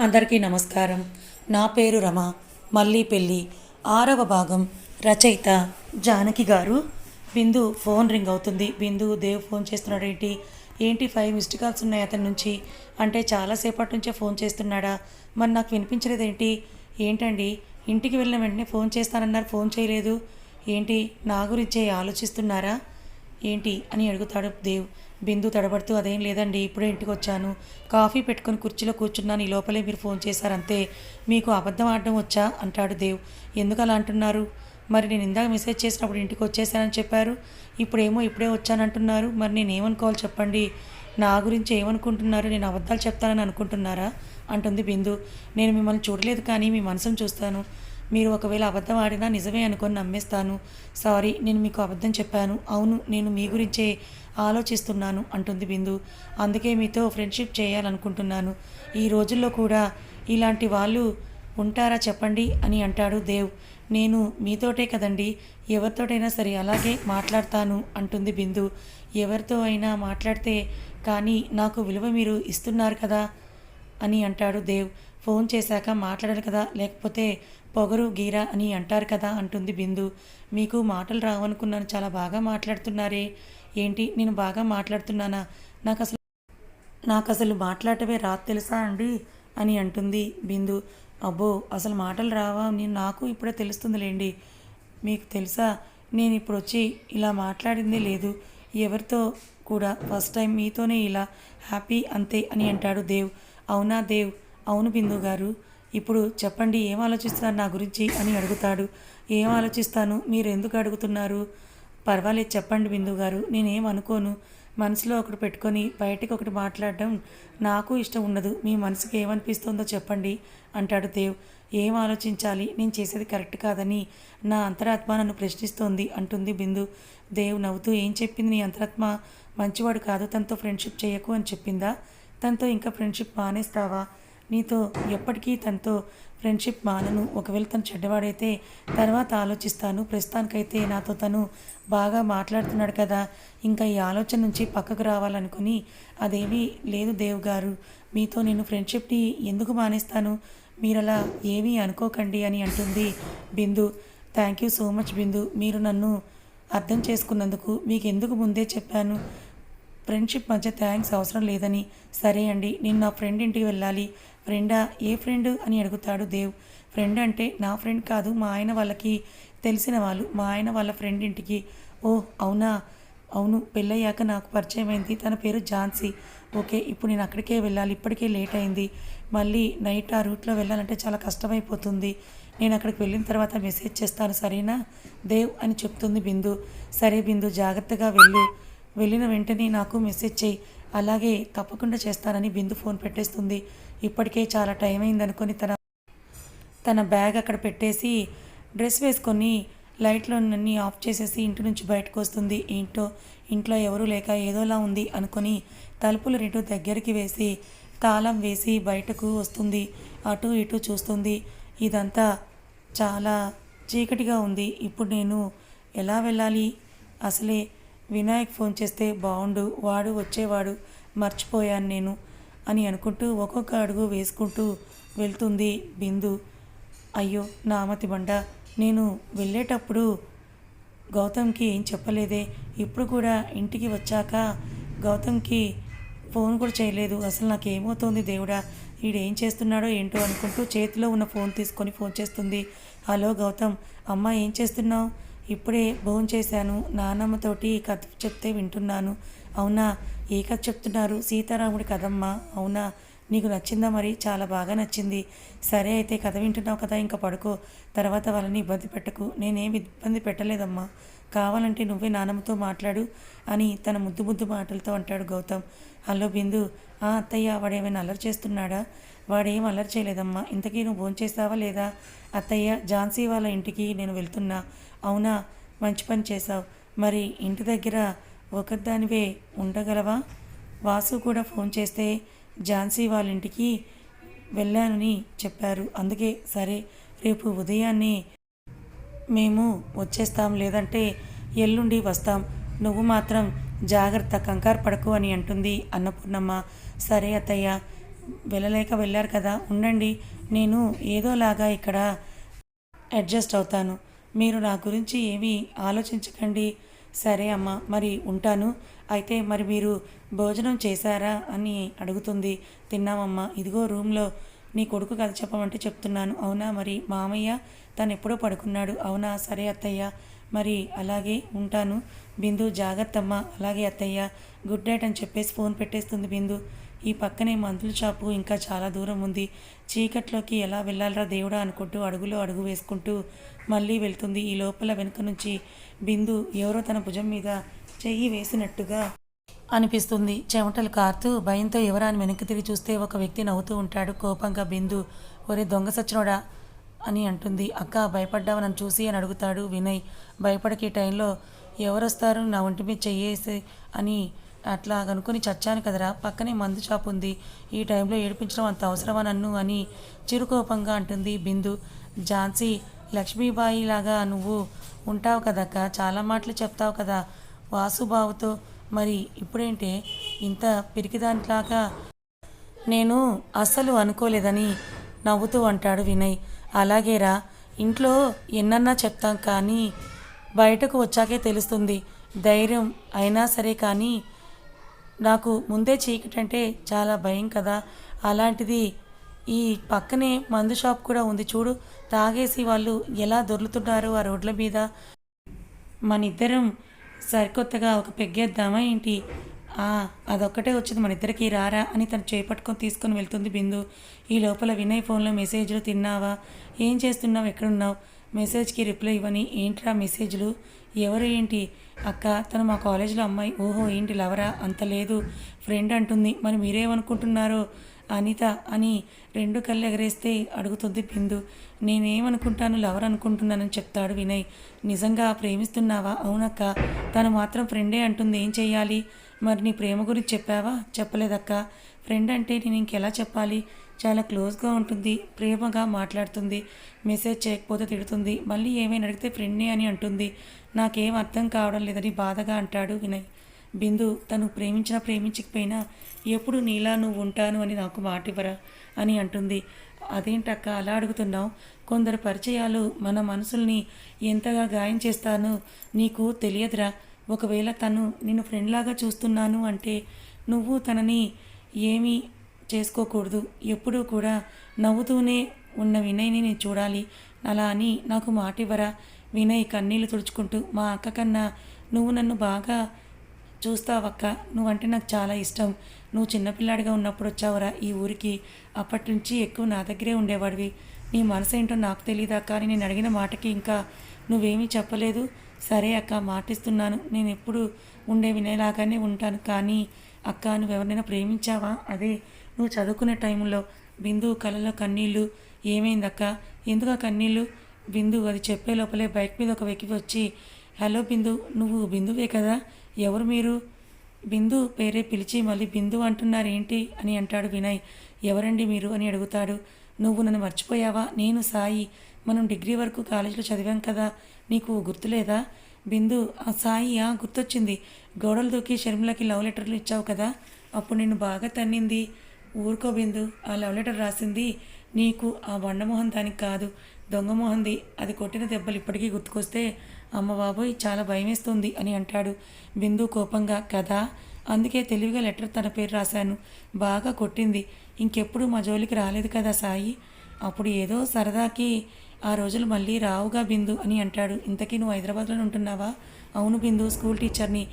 అందరికీ నమస్కారం. నా పేరు రమ. మళ్ళీ పెళ్ళి. ఆరవ భాగం. రచయిత జానకి గారు. బిందు ఫోన్ రింగ్ అవుతుంది. బిందు దేవ్ ఫోన్ చేస్తున్నాడు ఏంటి ఏంటి ఫైవ్ మిస్డ్ కాల్స్ ఉన్నాయి అతని నుంచి? అంటే చాలాసేపటి నుంచే ఫోన్ చేస్తున్నాడా? మరి నాకు వినిపించలేదేంటి? ఏంటండి? ఇంటికి వెళ్ళిన వెంటనే ఫోన్ చేస్తానన్నారు. ఫోన్ చేయలేదు. ఏంటి? నా గురించే ఆలోచిస్తున్నారా? ఏంటి అని అడుగుతాడు దేవ్. బిందు తడబడుతూ అదేం లేదండి ఇప్పుడే ఇంటికి వచ్చాను కాఫీ పెట్టుకుని కుర్చీలో కూర్చున్నాను. ఈ లోపలే మీరు ఫోన్ చేశారంతే. మీకు అబద్ధం ఆడడం వచ్చా? అంటాడు దేవ్. ఎందుకు అలా అంటున్నారు? మరి నేను ఇందాక మెసేజ్ చేసినప్పుడు ఇంటికి వచ్చేసానని చెప్పారు. ఇప్పుడేమో ఇప్పుడే వచ్చానంటున్నారు. మరి నేను ఏమనుకోవాలి చెప్పండి? నా గురించి ఏమనుకుంటున్నారు? నేను అబద్ధాలు చెప్తానని అనుకుంటున్నారా? అంటుంది బిందు. నేను మిమ్మల్ని చూడలేదు కానీ మీ మనసును చూస్తాను. మీరు ఒకవేళ అబద్ధం ఆడినా నిజమే అనుకొని నమ్మేస్తాను. సారీ నేను మీకు అబద్ధం చెప్పాను. అవును నేను మీ గురించే ఆలోచిస్తున్నాను అంటుంది బిందు. అందుకే మీతో ఫ్రెండ్షిప్ చేయాలనుకుంటున్నాను. ఈ రోజుల్లో కూడా ఇలాంటి వాళ్ళు ఉంటారా చెప్పండి అని అంటాడు దేవ్. నేను మీతోటే కదండి ఎవరితోటైనా సరే అలాగే మాట్లాడతాను అంటుంది బిందు. ఎవరితో అయినా మాట్లాడితే కానీ నాకు విలువ మీరు ఇస్తున్నారు కదా అని అంటాడు దేవ్. ఫోన్ చేశాక మాట్లాడాలి కదా లేకపోతే పొగరు గీరా అని అంటారు కదా అంటుంది బిందు. మీకు మాటలు రావనుకున్నాను చాలా బాగా మాట్లాడుతున్నారే. ఏంటి? నేను బాగా మాట్లాడుతున్నానా? నాకు అసలు నాకు అసలు మాట్లాడటమే రాదు తెలుసా అండి? అని అంటుంది బిందు. అబ్బో అసలు మాటలు రావా? నేను నాకు ఇప్పుడే తెలుస్తుందిలేండి. మీకు తెలుసా? నేను ఇప్పుడు వచ్చి ఇలా మాట్లాడింది లేదు. ఎవరితో కూడా? ఫస్ట్ టైం మీతోనే ఇలా హ్యాపీ అంతే అని అంటాడు దేవ్. అవునా దేవ్? అవును బిందు గారు ఇప్పుడు చెప్పండి ఏం ఆలోచిస్తున్నారు నా గురించి అని అడుగుతాడు. ఏం ఆలోచిస్తాను మీరు ఎందుకు అడుగుతున్నారు? పర్వాలేదు చెప్పండి బిందు గారు. నేనేం అనుకోను. మనసులో ఒకటి పెట్టుకొని బయటకు ఒకటి మాట్లాడడం నాకు ఇష్టం ఉండదు. మీ మనసుకి ఏమనిపిస్తుందో చెప్పండి అంటాడు దేవ్. ఏం ఆలోచించాలి? నేను చేసేది కరెక్ట్ కాదని నా అంతరాత్మ నన్ను ప్రశ్నిస్తోంది అంటుంది బిందు. దేవ్ నవ్వుతూ ఏం చెప్పింది నీ అంతరాత్మ? మంచివాడు కాదు తనతో ఫ్రెండ్షిప్ చేయకు అని చెప్పిందా? తనతో ఇంకా ఫ్రెండ్షిప్ మానేస్తావా? నీతో ఎప్పటికీ తనతో ఫ్రెండ్షిప్ మానను. ఒకవేళ తను చెడ్డవాడైతే తర్వాత ఆలోచిస్తాను. ప్రస్తుతానికైతే నాతో తను బాగా మాట్లాడుతున్నాడు కదా. ఇంకా ఈ ఆలోచన నుంచి పక్కకు రావాలనుకుని అదేమీ లేదు దేవ్ గారు మీతో నేను ఫ్రెండ్షిప్ని ఎందుకు మానేస్తాను? మీరలా ఏమీ అనుకోకండి అని అంటుంది Bindu. Thank you so much Bindu. మీరు నన్ను అర్థం చేసుకున్నందుకు మీకు ఎందుకు ముందే చెప్పాను? ఫ్రెండ్షిప్ మధ్య థ్యాంక్స్ అవసరం లేదని. సరే అండి నేను నా ఫ్రెండ్ ఇంటికి వెళ్ళాలి. ఫ్రెండా ఏ ఫ్రెండ్ అని అడుగుతాడు దేవ్. ఫ్రెండ్ అంటే నా ఫ్రెండ్ కాదు మా ఆయన వాళ్ళకి తెలిసిన వాళ్ళు మా ఆయన వాళ్ళ ఫ్రెండ్ ఇంటికి. ఓ అవునా? అవును పెళ్ళయ్యాక నాకు పరిచయం అయింది. తన పేరు ఝాన్సీ. ఓకే ఇప్పుడు నేను అక్కడికే వెళ్ళాలి. ఇప్పటికే లేట్ అయింది. మళ్ళీ నైట్ ఆ రూట్లో వెళ్ళాలంటే చాలా కష్టమైపోతుంది. నేను అక్కడికి వెళ్ళిన తర్వాత మెసేజ్ చేస్తాను సరేనా? దేవ్ అని చెప్తుంది బిందు. సరే బిందు జాగ్రత్తగా వెళ్ళు. వెళ్ళిన వెంటనే నాకు మెసేజ్ చేయి. అలాగే తప్పకుండా చేస్తానని బిందు ఫోన్ పెట్టేస్తుంది. ఇప్పటికే చాలా టైం అయిందనుకొని తన తన బ్యాగ్ అక్కడ పెట్టేసి డ్రెస్ వేసుకొని లైట్లన్నీ ఆఫ్ చేసేసి ఇంటి నుంచి బయటకు వస్తుంది. ఏంటో? ఇంట్లో ఎవరూ లేక ఏదోలా ఉంది అనుకొని తలుపులు రెండు దగ్గరికి వేసి తాళం వేసి బయటకు వస్తుంది. అటు ఇటు చూస్తుంది. ఇదంతా చాలా చీకటిగా ఉంది. ఇప్పుడు నేను ఎలా వెళ్ళాలి? అసలే వినాయక్ ఫోన్ చేస్తే బాగుండు వాడు వచ్చేవాడు మర్చిపోయాను నేను అని అనుకుంటూ ఒక్కొక్క అడుగు వేసుకుంటూ వెళ్తుంది బిందు. అయ్యో నామతి బండ నేను వెళ్ళేటప్పుడు గౌతమ్కి ఏం చెప్పలేదే ఇప్పుడు కూడా ఇంటికి వచ్చాక గౌతమ్కి ఫోన్ కూడా చేయలేదు అసలు నాకు ఏమవుతోంది దేవుడా వీడేం చేస్తున్నాడో ఏంటో అనుకుంటూ చేతిలో ఉన్న ఫోన్ తీసుకొని ఫోన్ చేస్తుంది. హలో గౌతమ్ అమ్మ ఏం చేస్తున్నావు? ఇప్పుడే భోంచేశాను చేశాను. కథ చెప్తే వింటున్నాను. అవునా? ఏ కథ చెప్తున్నారు సీతారాముడి కథమ్మా. అవునా? నీకు నచ్చిందా మరి? చాలా బాగా నచ్చింది. సరే అయితే కథ వింటున్నావు కదా ఇంకా పడుకో. తర్వాత వాళ్ళని ఇబ్బంది పెట్టకు. నేనేం ఇబ్బంది పెట్టలేదమ్మా. కావాలంటే నువ్వే నానమ్మతో మాట్లాడు అని తన ముద్దు ముద్దు మాటలతో అంటాడు గౌతమ్. హలో బిందు. ఆ అత్తయ్య వాడేమైనా అల్లరి చేస్తున్నాడా? వాడేం అల్లరి చేయలేదమ్మా. ఇంతకీ నువ్వు భోజనం చేస్తావా లేదా? అత్తయ్య ఝాన్సీ వాళ్ళ ఇంటికి నేను వెళ్తున్నా. అవునా? మంచి పని చేశావు. మరి ఇంటి దగ్గర ఒకదానివే ఉండగలవా? వాసు కూడా ఫోన్ చేస్తే ఝాన్సీ వాళ్ళ ఇంటికి వెళ్ళానని చెప్పారు. అందుకే సరే రేపు ఉదయాన్నే మేము వచ్చేస్తాం లేదంటే ఎల్లుండి వస్తాం. నువ్వు మాత్రం జాగ్రత్త కంగారు పడకు అని అంటుంది అన్నపూర్ణమ్మ. సరే అత్తయ్య వెళ్ళలేక వెళ్ళారు కదా ఉండండి నేను ఏదోలాగా ఇక్కడ అడ్జస్ట్ అవుతాను. మీరు నా గురించి ఏమీ ఆలోచించకండి. సరే అమ్మా మరి ఉంటాను. అయితే మరి మీరు భోజనం చేశారా అని అడుగుతుంది. తిన్నామమ్మా ఇదిగో రూమ్లో నీ కొడుకు కథ చెప్పమంటే చెప్తున్నాను. అవునా మరి మామయ్య తను ఎప్పుడో పడుకున్నాడు. అవునా? సరే అత్తయ్య. మరి అలాగే ఉంటాను. బిందు జాగ్రత్తమ్మ. అలాగే అత్తయ్య. గుడ్ నైట్ అని చెప్పేసి ఫోన్ పెట్టేస్తుంది బిందు. ఈ పక్కనే మందుల షాపు ఇంకా చాలా దూరం ఉంది. చీకట్లోకి ఎలా వెళ్ళాలరా దేవుడా అనుకుంటూ అడుగులో అడుగు వేసుకుంటూ మళ్ళీ వెళ్తుంది. ఈ లోపల వెనుక నుంచి బిందు ఎవరో తన భుజం మీద చెయ్యి వేసినట్టుగా అనిపిస్తుంది. చెమటలు కారుతూ భయంతో ఎవరా అని వెనక్కి తిరిగి చూస్తే ఒక వ్యక్తి నవ్వుతూ ఉంటాడు. కోపంగా బిందు ఒరే దొంగ సచ్చినోడా అని అంటుంది. అక్క భయపడ్డావు? నన్ను చూసి అని అడుగుతాడు వినయ్. భయపడకి ఈ టైంలో ఎవరొస్తారు? నా ఒంటి మీద చెయ్యేసి అని అట్లా అనుకుని చచ్చాను కదరా పక్కనే మందు షాప్ ఉంది ఈ టైంలో ఏడిపించడం అంత అవసరమా నన్ను అని చిరుకోపంగా అంటుంది బిందు. ఝాన్సీ లక్ష్మీబాయి లాగా నువ్వు ఉంటావు కదక్క చాలా మాటలు చెప్తావు కదా వాసుబాబుతో మరి ఇప్పుడేంటే ఇంత పిరికిదాంట్లాగా నేను అస్సలు అనుకోలేదని నవ్వుతూ అంటాడు వినయ్. అలాగేరా ఇంట్లో ఎన్నన్నా చెప్తాం కానీ బయటకు వచ్చాకే తెలుస్తుంది ధైర్యం అయినా సరే కానీ నాకు ముందే చీకటి అంటే చాలా భయం కదా. అలాంటిది ఈ పక్కనే మందు షాప్ కూడా ఉంది చూడు. తాగేసి వాళ్ళు ఎలా దొర్లుతున్నారు ఆ రోడ్ల మీద. మన ఇద్దరం సరికొత్తగా ఒక పెగ్గేద్దామా ఏంటి? అదొక్కటే వచ్చింది. మన ఇద్దరికి రారా అని తను చేపట్టుకొని తీసుకొని వెళ్తుంది బిందు. ఈ లోపల వినయ్ ఫోన్లో మెసేజ్లు తిన్నావా? ఏం చేస్తున్నావు? ఎక్కడున్నావు? మెసేజ్కి రిప్లై ఇవ్వని ఏంట్రా మెసేజ్లు? ఎవరు ఏంటి? అక్క తను మా కాలేజీలో అమ్మాయి. ఓహో ఏంటి లవరా? అంత లేదు. ఫ్రెండ్ అంటుంది. మరి మీరేమనుకుంటున్నారో? అనిత అని రెండు కళ్ళు ఎగరేస్తే అడుగుతుంది బిందు. నేనేమనుకుంటాను లవర్ అనుకుంటున్నానని చెప్తాడు వినయ్. నిజంగా ప్రేమిస్తున్నావా? అవునక్క. తను మాత్రం ఫ్రెండే అంటుంది. ఏం చెయ్యాలి? మరి నీ ప్రేమ గురించి చెప్పావా? చెప్పలేదక్క. ఫ్రెండ్ అంటే నేను ఇంకెలా చెప్పాలి? చాలా క్లోజ్గా ఉంటుంది. ప్రేమగా మాట్లాడుతుంది. మెసేజ్ చేయకపోతే తిడుతుంది. మళ్ళీ ఏమైనా అడిగితే ఫ్రెండ్నే అని అంటుంది. నాకేం అర్థం కావడం లేదని బాధగా అంటాడు వినయ్. బిందు తను ప్రేమించినా ప్రేమించకపోయినా ఎప్పుడు నీలా నువ్వు ఉంటాను అని నాకు మాట ఇవ్వరా అని అంటుంది. అదేంటక్క అలా అడుగుతున్నావు? కొందరు పరిచయాలు మన మనసుల్ని ఎంతగా గాయం చేస్తానో నీకు తెలియదురా. ఒకవేళ తను నిన్ను ఫ్రెండ్లాగా చూస్తున్నాను అంటే నువ్వు తనని ఏమీ చేసుకోకూడదు. ఎప్పుడూ కూడా నవ్వుతూనే ఉన్న వినయ్ని నేను చూడాలి. అలా అని నాకు మాట ఇవ్వరా వినయ్ కన్నీళ్ళు తుడుచుకుంటూ మా అక్క కన్నా నువ్వు నన్ను బాగా చూస్తావక్క నువ్వంటే నాకు చాలా ఇష్టం. నువ్వు చిన్నపిల్లాడిగా ఉన్నప్పుడు వచ్చావురా ఈ ఊరికి. అప్పటి నుంచి ఎక్కువ నా దగ్గరే ఉండేవాడివి. నీ మనసు ఏంటో నాకు తెలియదు అక్క అని నేను అడిగిన మాటకి ఇంకా నువ్వేమీ చెప్పలేదు. సరే అక్క మాటిస్తున్నాను. నేను ఎప్పుడు ఉండే వినేలాగానే ఉంటాను. కానీ అక్క నువ్వు ఎవరినైనా ప్రేమించావా? అదే నువ్వు చదువుకునే టైంలో బిందు కళ్ళలో కన్నీళ్ళు. ఏమైందక్క ఎందుకు ఆ కన్నీళ్ళు? బిందు అది చెప్పే లోపలే బైక్ మీద ఒక వెక్కి వచ్చి హలో బిందు నువ్వు బిందువే కదా? ఎవరు మీరు? బిందు పేరే పిలిచి మళ్ళీ బిందు అంటున్నారు ఏంటి అని అంటాడు వినయ్. ఎవరండి మీరు అని అడుగుతాడు. నువ్వు నన్ను మర్చిపోయావా? నేను సాయి. మనం డిగ్రీ వరకు కాలేజీలో చదివాం కదా. నీకు గుర్తులేదా? బిందు ఆ సాయి ఆ గుర్తొచ్చింది. గోడలు దూకి షర్మిలకి లవ్ లెటర్లు ఇచ్చావు కదా. అప్పుడు నిన్ను బాగా తన్నింది. ఊరుకో బిందు ఆ లవ్ లెటర్ రాసింది నీకు ఆ బండమోహన్ దానికి కాదు. దొంగ మొహంది అది కొట్టిన దెబ్బలు ఇప్పటికీ గుర్తుకొస్తే అమ్మ బాబోయ్ చాలా భయమేస్తుంది అని అంటాడు. బిందు కోపంగా కదా? అందుకే తెలివిగా లెటర్ తన పేరు రాశాను. బాగా కొట్టింది. ఇంకెప్పుడు మా జోలికి రాలేదు కదా సాయి? అప్పుడు ఏదో సరదాకి ఆ రోజులు మళ్ళీ రావుగా బిందు అని అంటాడు. ఇంతకీ నువ్వు హైదరాబాద్లోనే ఉంటున్నావా? అవును బిందు స్కూల్ టీచర్ని.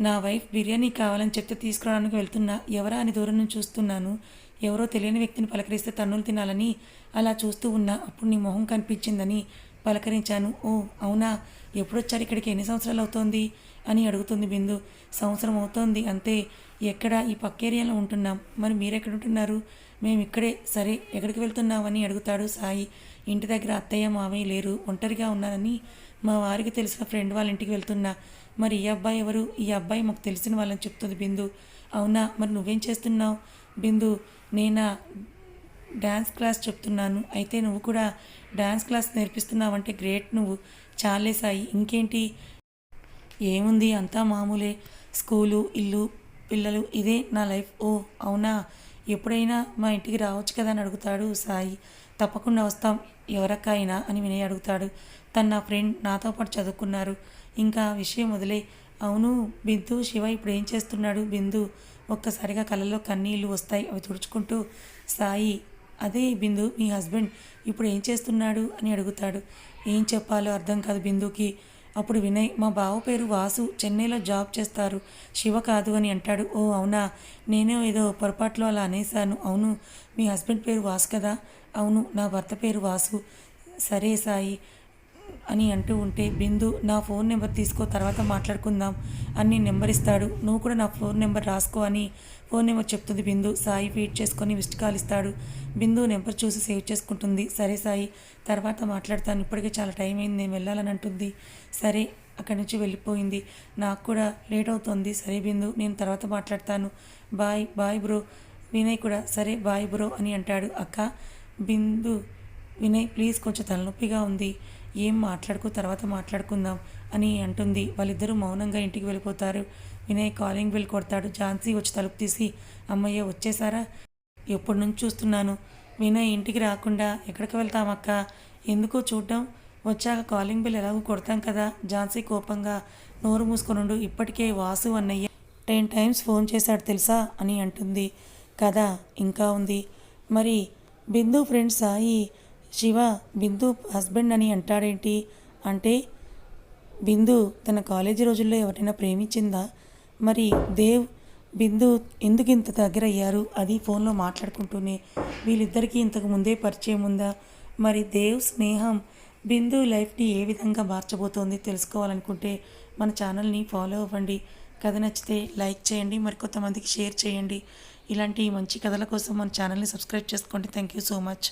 నా వైఫ్ బిర్యానీ కావాలని చెప్తే తీసుకురావడానికి వెళ్తున్నా. ఎవరా అని దూరం నుంచి చూస్తున్నాను. ఎవరో తెలియని వ్యక్తిని పలకరిస్తే తన్నులు తినాలని అలా చూస్తూ ఉన్నా. అప్పుడు నీ మొహం కనిపించిందని పలకరించాను. ఓ అవునా? ఎప్పుడొచ్చారు? ఇక్కడికి ఎన్ని సంవత్సరాలు అవుతోంది? అని అడుగుతుంది బిందు. సంవత్సరం అవుతోంది. అంతే. ఎక్కడ ఈ పక్క ఏరియాలో ఉంటున్నాం. మరి మీరెక్కడ ఉంటున్నారు మేము ఇక్కడే. సరే ఎక్కడికి వెళ్తున్నామని అడుగుతాడు సాయి. ఇంటి దగ్గర అత్తయ్య మామయ్య లేరు. ఒంటరిగా ఉన్నానని మా వారికి తెలిసిన ఫ్రెండ్ వాళ్ళ ఇంటికి వెళ్తున్నా. మరి ఈ అబ్బాయి ఎవరు? ఈ అబ్బాయి మాకు తెలిసిన వాళ్ళని చెప్తుంది బిందు. అవునా? మరి నువ్వేం చేస్తున్నావు? బిందు నేనా డ్యాన్స్ క్లాస్ చెప్తున్నాను. అయితే నువ్వు కూడా డ్యాన్స్ క్లాస్ నేర్పిస్తున్నావంటే గ్రేట్ నువ్వు. చాలే సాయి ఇంకేంటి? ఏముంది? అంతా మామూలే. స్కూలు ఇల్లు పిల్లలు ఇదే నా లైఫ్. ఓ అవునా? ఎప్పుడైనా మా ఇంటికి రావచ్చు కదా అని అడుగుతాడు సాయి. తప్పకుండా వస్తాం. ఎవరక్కైనా అని వినయ్ అడుగుతాడు. తను నా ఫ్రెండ్ నాతో పాటు చదువుకున్నారు. ఇంకా విషయం వదిలే. అవును బిందు శివ ఇప్పుడు ఏం చేస్తున్నాడు? బిందు ఒక్కసారిగా కళ్ళలో కన్నీళ్ళు వస్తాయి. అవి తుడుచుకుంటూ సాయి అదే బిందు మీ హస్బెండ్ ఇప్పుడు ఏం చేస్తున్నాడు? అని అడుగుతాడు. ఏం చెప్పాలో అర్థం కాదు బిందుకి. అప్పుడు వినయ్ మా బావ పేరు వాసు. చెన్నైలో జాబ్ చేస్తారు. శివ కాదు అని అంటాడు. ఓ అవునా? నేనే ఏదో పొరపాట్లో అలా అనేసాను అవును మీ హస్బెండ్ పేరు వాసు కదా? అవును నా భర్త పేరు వాసు. సరే సాయి. అని అంటూ ఉంటే బిందు నా ఫోన్ నెంబర్ తీసుకో తర్వాత మాట్లాడుకుందాం అని నెంబర్ ఇస్తాడు నువ్వు కూడా నా ఫోన్ నెంబర్ రాసుకో అని ఫోన్ నెంబర్ చెప్తుంది బిందు. సాయి ఫీడ్ చేసుకొని మిస్డ్ కాల్ ఇస్తాడు బిందు నెంబర్ చూసి సేవ్ చేసుకుంటుంది. సరే సాయి తర్వాత మాట్లాడతాను. ఇప్పటికే చాలా టైం అయింది నేను వెళ్ళాలని అంటుంది. సరే అక్కడి నుంచి వెళ్ళిపోయింది. నాకు కూడా లేట్ అవుతుంది. సరే బిందు నేను తర్వాత మాట్లాడతాను. Bye bye bro. వినయ్ కూడా సరే బాయ్ బ్రో అని అంటాడు. అక్క బిందు వినయ్ ప్లీజ్ కొంచెం తలనొప్పిగా ఉంది. ఏం మాట్లాడుకో తర్వాత మాట్లాడుకుందాం అని అంటుంది. వాళ్ళిద్దరూ మౌనంగా ఇంటికి వెళ్ళిపోతారు. వినయ్ కాలింగ్ బిల్ కొడతాడు. ఝాన్సీ వచ్చి తలుపు తీసి అమ్మయ్య వచ్చేసారా ఎప్పటి నుంచి చూస్తున్నాను? వినయ్ ఇంటికి రాకుండా ఎక్కడికి వెళ్తామక్క ఎందుకో చూడడం? వచ్చాక కాలింగ్ బిల్ ఎలాగో కొడతాం కదా? ఝాన్సీ కోపంగా నోరు మూసుకొనుండు ఇప్పటికే వాసు అన్నయ్య టెన్ టైమ్స్ ఫోన్ చేశాడు తెలుసా? అని అంటుంది. కదా ఇంకా ఉంది. మరి బిందు ఫ్రెండ్ సాయి శివ బిందు హస్బెండ్ అని అంటాడేంటి? అంటే బిందు తన కాలేజీ రోజుల్లో ఎవరైనా ప్రేమించిందా? మరి దేవ్ బిందు ఎందుకు ఇంత దగ్గర అయ్యారు అది ఫోన్లో మాట్లాడుకుంటూనే. వీళ్ళిద్దరికీ ఇంతకు ముందే పరిచయం ఉందా? మరి దేవ్ స్నేహం బిందు లైఫ్ని ఏ విధంగా మార్చబోతోంది తెలుసుకోవాలనుకుంటే మన ఛానల్ని ఫాలో అవ్వండి. కథ నచ్చితే లైక్ చేయండి మరి కొంతమందికి షేర్ చేయండి. ఇలాంటి మంచి కథల కోసం మన ఛానల్ని సబ్స్క్రైబ్ చేసుకోండి. Thank you so much.